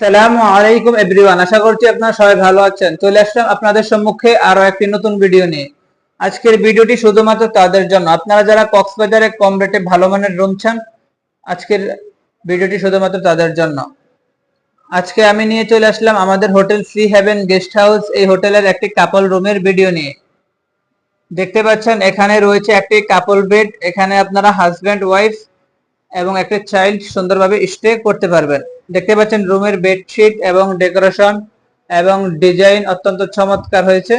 আসসালামু আলাইকুম এভরিওয়ান, আশা করছি আপনারা সবাই ভালো আছেন। চলে আসলাম আপনাদের সম্মুখে আরও একটি নতুন ভিডিও নিয়ে। আজকের ভিডিওটি শুধুমাত্র তাদের জন্য। আপনারা যারা কক্সবাজারে কম রেটে ভালো মানের রুম চান, আজকের ভিডিওটি শুধুমাত্র তাদের জন্য। আজকে আমি নিয়ে চলে আসলাম আমাদের hotel Sea Haven Guest House, এই হোটেলের একটি কাপল রুমের ভিডিও নিয়ে। দেখতে পাচ্ছেন, এখানে রয়েছে একটি কাপল বেড, এখানে আপনারা হাজব্যান্ড, ওয়াইফ এবং একটা চাইল্ড সুন্দরভাবে স্টে করতে পারবেন। দেখতে পাচ্ছেন রুমের বেডশিট এবং ডেকোরেশন এবং ডিজাইন অত্যন্ত চমৎকার হয়েছে।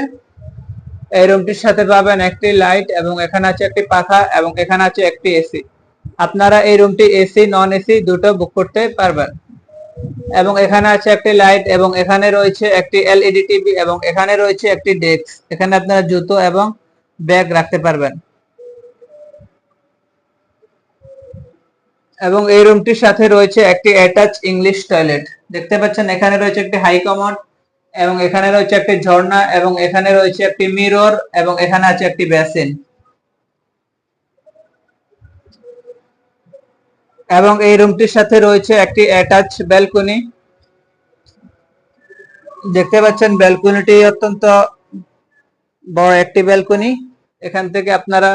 এই রুমটির সাথে পাবেন একটি লাইট এবং এখানে আছে একটি পাখা এবং এখানে আছে একটি এসি আপনারা এই রুমটি এসি নন এসি দুটো বুক করতে পারবেন। এবং এখানে আছে একটি লাইট এবং এখানে রয়েছে একটি এলইডি টিভি এবং এখানে রয়েছে একটি ডেস্ক এখানে আপনারা জুতো এবং ব্যাগ রাখতে পারবেন। এবং এই রুমটির সাথে রয়েছে একটি অ্যাটাচ ইংলিশ টয়লেট দেখতে পাচ্ছেন, এখানে রয়েছে একটি হাই কমোড এবং এখানে রয়েছে একটি ঝর্ণা এবং এখানে রয়েছে একটি মিরর এবং এখানে আছে একটি বেসিন এবং এই রুমটির সাথে রয়েছে একটি অ্যাটাচ ব্যালকনি দেখতে পাচ্ছেন ব্যালকনিটি অত্যন্ত বড় একটি ব্যালকনি এখান থেকে আপনারা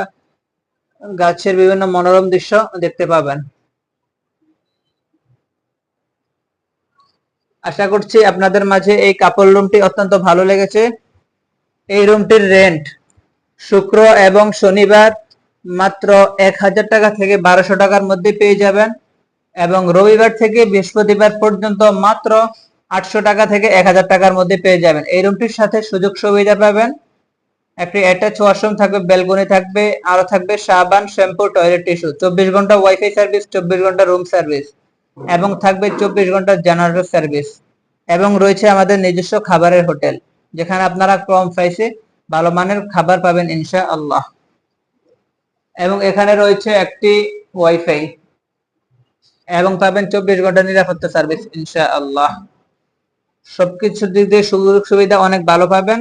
গাছের বিভিন্ন মনোরম দৃশ্য দেখতে পাবেন। আশা করছি আপনাদের মাঝে এই কাপড় রুমটি অত্যন্ত ভালো লেগেছে। এই রুমটির রেন্ট শুক্র এবং শনিবার মাত্র এক হাজার টাকা থেকে বারোশো টাকার মধ্যে পেয়ে যাবেন এবং রবিবার থেকে বৃহস্পতিবার পর্যন্ত মাত্র আটশো টাকা থেকে এক হাজার টাকার মধ্যে পেয়ে যাবেন। এই রুমটির সাথে সুযোগ সুবিধা পাবেন। একটি অ্যাটাচ ওয়াশরুম থাকবে ব্যালকনি থাকবে, আরও থাকবে সাবান শ্যাম্পু টয়লেট টিস্যু চব্বিশ ঘণ্টা ওয়াইফাই সার্ভিস চব্বিশ ঘণ্টা রুম সার্ভিস এবং থাকবে চব্বিশ ঘণ্টা জেনারেল সার্ভিস। এবং রয়েছে আমাদের নিজস্ব খাবারের হোটেল, যেখানে আপনারা কম প্রাইসে ভালো মানের খাবার পাবেন ইনশা আল্লাহ এবং এখানে রয়েছে একটি ওয়াইফাই, এবং পাবেন চব্বিশ ঘণ্টা নিরাপত্তা সার্ভিস ইনশা আল্লাহ সবকিছুর দিক দিয়ে সুযোগ সুবিধা অনেক ভালো পাবেন।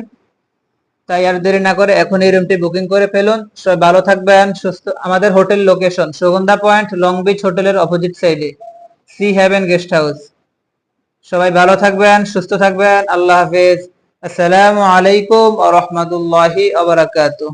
তাই আর দেরি না করে এখন এই রুমটি বুকিং করে ফেলুন। সবাই ভালো থাকবেন, সুস্থ আমাদের hotel location Sugandha point Long Beach হোটেলের অপোজিট সাইডে সি হ্যাভেন গেস্ট হাউস সবাই ভালো থাকবেন, সুস্থ থাকবেন। আল্লাহ হাফেজ। আসসালামু আলাইকুম আ রহমতুল্লাহি আবরাকাতুহ